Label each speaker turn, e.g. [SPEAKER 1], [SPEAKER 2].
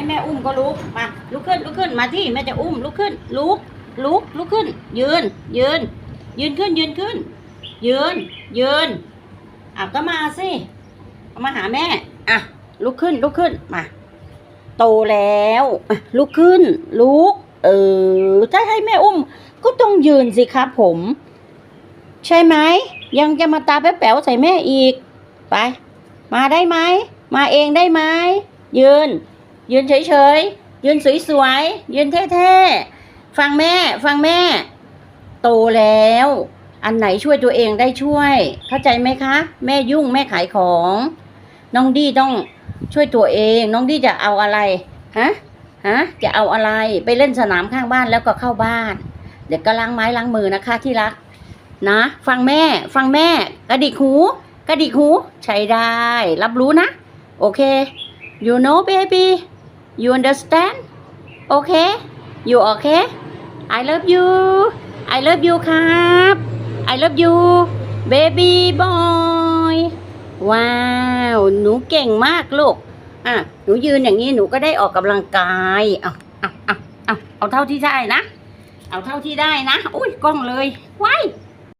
[SPEAKER 1] ให้แม่อุ้มก็ลุกมาลุกขึ้นลุกขึ้นมาที่แม่จะอุ้มลุกขึ้นลุกลุกลุกขึ้น ยืน ยืน ยืนขึ้นยืนขึ้น ยืน ยืนอะก็มาสิมาหาแม่อะลุกขึ้นลุกขึ้นมาโตแล้วลุกขึ้น ลุก เออถ้าให้แม่อุ้ม ก็ต้องยืนสิครับผม ใช่ไหมยังจะมาตาแป๋วใส่แม่อีก ไป มาได้ไหมมาเองได้ไหมยืน ยืนเฉยๆ ยืนสวยๆ ยืนเท่ๆ ฟังแม่ ฟังแม่ โตแล้ว อันไหนช่วยตัวเองได้ช่วย เข้าใจไหมคะ แม่ยุ่งแม่ขายของ น้องดีต้องช่วยตัวเอง น้องดีจะเอาอะไร ฮะ ฮะ จะเอาอะไรไปเล่นสนามข้างบ้านแล้วก็เข้าบ้าน เดี๋ยวก็ล้างไม้ล้างมือนะคะที่รัก นะ ฟังแม่ ฟังแม่ กระดิกหู กระดิกหู ใช้ได้ รับรู้นะ โอเค you know baby you understand โอเค you okay I love you I love you ครับ I love you baby boy ว้าว หนูเก่งมากลูก อะ หนูยืนอย่างนี้หนูก็ได้ออกกำลังกายเอาเอาเอาเอาเอาเท่าที่ได้นะ เอาเท่าที่ได้นะ อุ้ยกล้องเลยว้าย